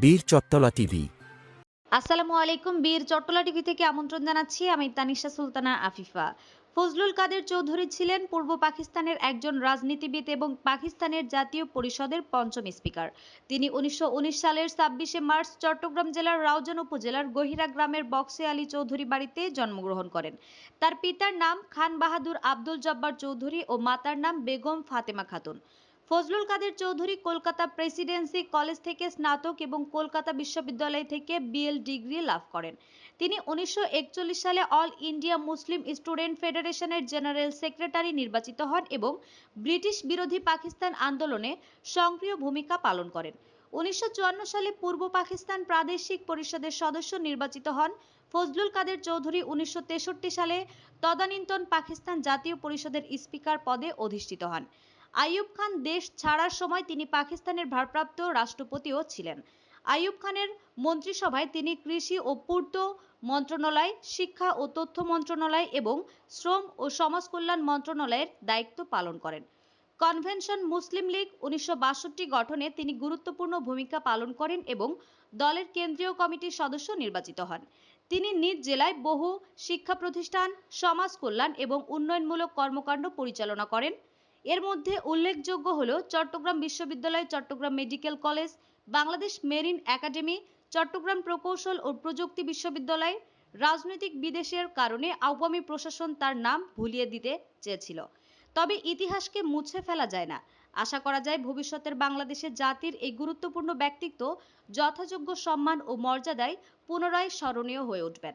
বীর চত্তলা টিভি। আসসালামু আলাইকুম, বীর চট্টলা টিভি থেকে আমন্ত্রণ জানাচ্ছি। আমি তানিশা সুলতানা আফিফা। ফজলুল কাদের চৌধুরী ছিলেন পূর্ব পাকিস্তানের একজন রাজনীতিবিদ এবং পাকিস্তানের জাতীয় পরিষদের পঞ্চম স্পিকার। তিনি উনিশশো উনিশ সালের ছাব্বিশে মার্চ চট্টগ্রাম জেলার রাউজান উপজেলার গহিরা গ্রামের বক্সে আলী চৌধুরী বাড়িতে জন্মগ্রহণ করেন। তার পিতার নাম খান বাহাদুর আব্দুল জব্বার চৌধুরী ও মাতার নাম বেগম ফাতেমা খাতুন। ফজলুল কাদের চৌধুরী কলকাতা প্রেসিডেন্সি কলেজ থেকে স্নাতক এবং কলকাতা বিশ্ববিদ্যালয় থেকে বিএল ডিগ্রি লাভ করেন। তিনি উনিশশো সালে অল ইন্ডিয়া মুসলিম স্টুডেন্ট ফেডারেশনের জেনারেল সেক্রেটারি নির্বাচিত হন এবং ব্রিটিশ বিরোধী পাকিস্তান আন্দোলনে সক্রিয় ভূমিকা পালন করেন। উনিশশো চুয়ান্ন সালে পূর্ব পাকিস্তান প্রাদেশিক পরিষদের সদস্য নির্বাচিত হন। ফজলুল কাদের চৌধুরী উনিশশো তেষট্টি সালে তদানীন্তন পাকিস্তান জাতীয় পরিষদের স্পিকার পদে অধিষ্ঠিত হন। আইয়ুব খান দেশ ছাড়ার সময় তিনি পাকিস্তানের ভারপ্রাপ্ত রাষ্ট্রপতিও ছিলেন। আইয়ুব খানের মন্ত্রিসভায় তিনি কৃষি ও পূর্ত মন্ত্রণালয়, শিক্ষা ও তথ্য মন্ত্রণালয় এবং শ্রম ও সমাজ কল্যাণ মন্ত্রণালয়ের দায়িত্ব পালন করেন। কনভেনশন মুসলিম লীগ উনিশশো বাষট্টি গঠনে তিনি গুরুত্বপূর্ণ ভূমিকা পালন করেন এবং দলের কেন্দ্রীয় কমিটির সদস্য নির্বাচিত হন। তিনি নিজ জেলায় বহু শিক্ষা প্রতিষ্ঠান সমাজ কল্যাণ এবং উন্নয়নমূলক কর্মকাণ্ড পরিচালনা করেন। এর মধ্যে উল্লেখযোগ্য হল চট্টগ্রাম বিশ্ববিদ্যালয়, Chittagong Medical College, Bangladesh Marine Academy, Chittagong প্রকৌশল ও প্রযুক্তি বিশ্ববিদ্যালয়, রাজনৈতিক বিদেশের কারণে আওয়ামী প্রশাসন তার নাম ভুলিয়ে দিতে চেয়েছিল। তবে ইতিহাসকে মুছে ফেলা যায় না। আশা করা যায় ভবিষ্যতের বাংলাদেশে জাতির এই গুরুত্বপূর্ণ ব্যক্তিত্ব যথাযোগ্য সম্মান ও মর্যাদায় পুনরায় স্মরণীয় হয়ে উঠবেন।